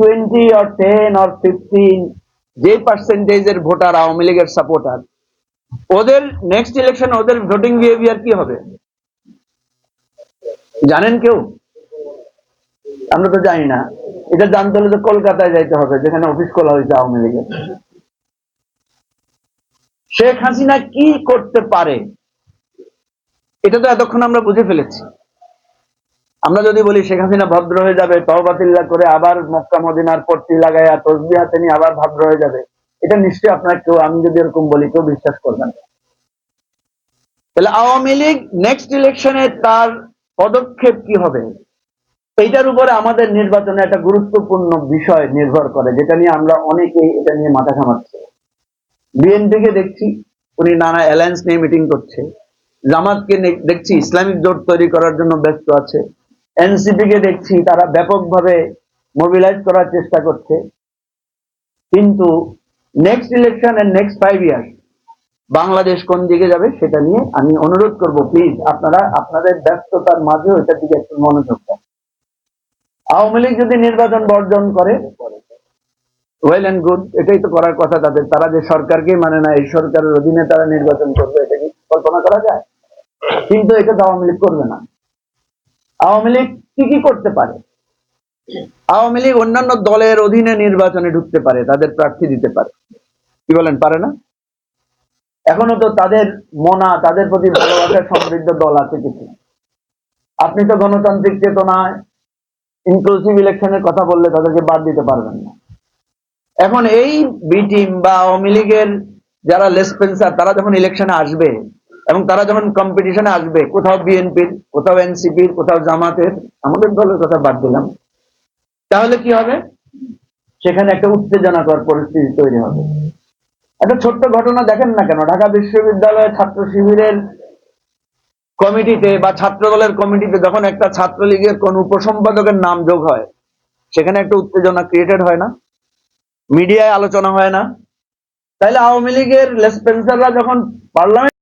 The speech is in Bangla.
Twenty or ten or fifteen যে পার্সেন্টেজের ভোটার আওয়ামী লীগের সাপোর্টার ওদের নেক্সট ইলেকশন ওদের ভোটিং বিহেভিয়ার কি হবে? জানেন কেউ? আমরা তো জানি না। এটা জানতে হলে তো কলকাতায় যাইতে হবে, যেখানে অফিস খোলা হয়েছে আওয়ামী লীগের। শেখ হাসিনা কি করতে পারে? এটা তো এতক্ষণ আমরা বুঝে ফেলেছি। আমরা যদি বলি শেখ হাসিনা ভদ্র হয়ে যাবে তহবাতিল্লা করে আবার মক্কা, মদিনার পট্টি লাগাইয়া তসবি হাতে নিয়ে আবার ভদ্র হয়ে যাবে, এটা নিশ্চয়ই আপনার কেউ, আমি যদি এরকম বলি, কেউ বিশ্বাস করবেন। তাহলে আওয়ামী লীগ নেক্সট ইলেকশনে তার পদক্ষেপ কি হবে? এইটার উপরে আমাদের নির্বাচনে একটা গুরুত্বপূর্ণ বিষয় নির্ভর করে, যেটা নিয়ে আমরা অনেকেই এটা নিয়ে মাথা ঘামাচ্ছি। বিএনপিকে দেখছি, উনি নানা অ্যালায়েন্স নিয়ে মিটিং করছে। জামাতকে দেখছি, ইসলামিক জোট তৈরি করার জন্য ব্যস্ত আছে। এনসিপি কে দেখছি, তারা ব্যাপকভাবে মোবিলাইজ করার চেষ্টা করছে। কিন্তু next election and next five year Bangladesh কোন দিকে যাবে সেটা নিয়ে আমি অনুরোধ করব প্লিজ আপনারা আপনাদের ব্যস্ততার মাঝেও এটার দিকে একটু মনোযোগ দেন। আওয়ামী লীগ যদি নির্বাচন বর্জন করে ওয়েল এন্ড গুড এটাই তো করার কথা তাদের। তারা যে সরকারকেই মানে না, এই সরকারের অধীনে তারা নির্বাচন করবে, এটা কি কল্পনা করা যায়? কিন্তু এটা তো আওয়ামী লীগ করবে না। আওয়ামী লীগ কি কি করতে পারে? আওয়ামী লীগ অন্যান্য দলের অধীনে নির্বাচনে ঢুকতে পারে, তাদের প্রার্থী দিতে পারে। কি বলেন, পারে না? এখনও তো তাদের মনা, তাদের প্রতি ভালোবাসার সমৃদ্ধ দল আছে কিছু। আপনি তো গণতান্ত্রিক চেতনায় ইনক্লুসিভ ইলেকশনের কথা বললে তাদেরকে বাদ দিতে পারবেন না। এখন এই বি টিম বা আওয়ামী লীগের যারা লেসপেন্সার, তারা যখন ইলেকশনে আসবে এবং তারা যখন কম্পিটিশনে আসবে, কোথাও বিএনপির কোথাও এনসিপির কোথাও জামাতের, আমাদের দলের কথা বাদ দিলাম। তাহলে কি হবে? সেখানে একটা উত্তেজনাকর পরিস্থিতি তৈরি হবে। একটা ছোট্ট ঘটনা দেখেন না কেন? ঢাকা বিশ্ববিদ্যালয়ের ছাত্র শিবিরের কমিটিতে বা ছাত্র দলের কমিটিতে যখন একটা ছাত্রলীগের কোন উপসম্পাদকের নাম যোগ হয়, সেখানে একটা উত্তেজনা ক্রিয়েটেড হয় না? মিডিয়ায় আলোচনা হয় না? তাইলে আওয়ামী লীগের লেসপেন্সাররা যখন পার্লামেন্ট